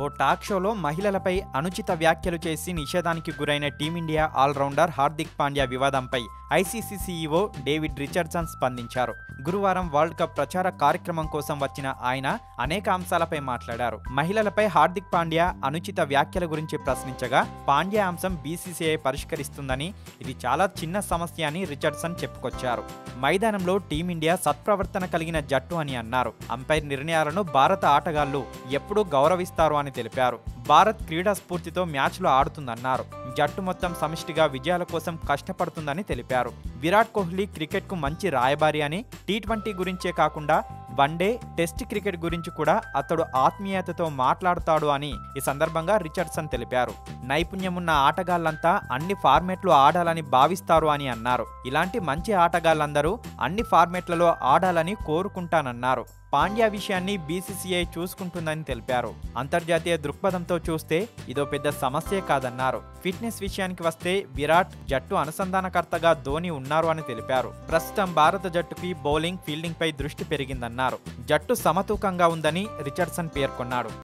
ఓ talk షోలో మహిళలపై అనుచిత వ్యాఖ్యలు చేసి నిషేధానికి గురైన టీమిండియా ఆల్రౌండర్ హార్దిక్ పాండ్యా వివాదంపై ఐసీసీ సీఈఓ డేవిడ్ రిచర్డ్సన్ స్పందించారు. గురువారం వరల్డ్ కప్ ప్రచార కార్యక్రమం కోసం వచ్చిన ఆయన అనేక అంశాలపై మాట్లాడారు. మహిళలపై హార్దిక్ పాండ్యా అనుచిత వ్యాఖ్యల గురించి ప్రశ్నించగా పాండ్యా అంశం బీసీసీఐ పరిష్కరిస్తుందని ఇది చాలా చిన్న సమస్య అని రిచర్డ్సన్ చెప్పుకొచ్చారు. మైదానంలో టీమిండియా సత్ప్రవర్తన కలిగిన జట్టు అని అన్నారు. అంపైర్ నిర్ణయాలను భారత ఆటగాళ్ళు ఎప్పుడూ గౌరవిస్తారు అని తెలిపారు. భారత్ క్రీడా స్ఫూర్తితో మ్యాచ్లు ఆడుతుందన్నారు. జట్టు మొత్తం సమిష్టిగా విజయాల కోసం కష్టపడుతుందని తెలిపారు. విరాట్ కోహ్లీ క్రికెట్కు మంచి రాయబారి అని టీ ట్వంటీ గురించే కాకుండా వన్డే టెస్ట్ క్రికెట్ గురించి కూడా అతడు ఆత్మీయతతో మాట్లాడతాడు అని ఈ సందర్భంగా రిచర్డ్సన్ తెలిపారు. నైపుణ్యమున్న ఆటగాళ్ళంతా అన్ని ఫార్మెట్లు ఆడాలని భావిస్తారు అని అన్నారు. ఇలాంటి మంచి ఆటగాళ్ళందరూ అన్ని ఫార్మెట్లలో ఆడాలని కోరుకుంటానన్నారు. పాండ్యా విషయాన్ని బీసీసీఐ చూసుకుంటుందని తెలిపారు. అంతర్జాతీయ దృక్పథంతో చూస్తే ఇదో పెద్ద సమస్యే కాదన్నారు. ఫిట్నెస్ విషయానికి వస్తే విరాట్ జట్టు అనుసంధానకర్తగా ధోని ఉన్నారు అని తెలిపారు. ప్రస్తుతం భారత జట్టుకి బౌలింగ్ ఫీల్డింగ్ పై దృష్టి పెరిగిందన్నారు. జట్టు సమతూకంగా ఉందని రిచర్డ్సన్ పేర్కొన్నాడు.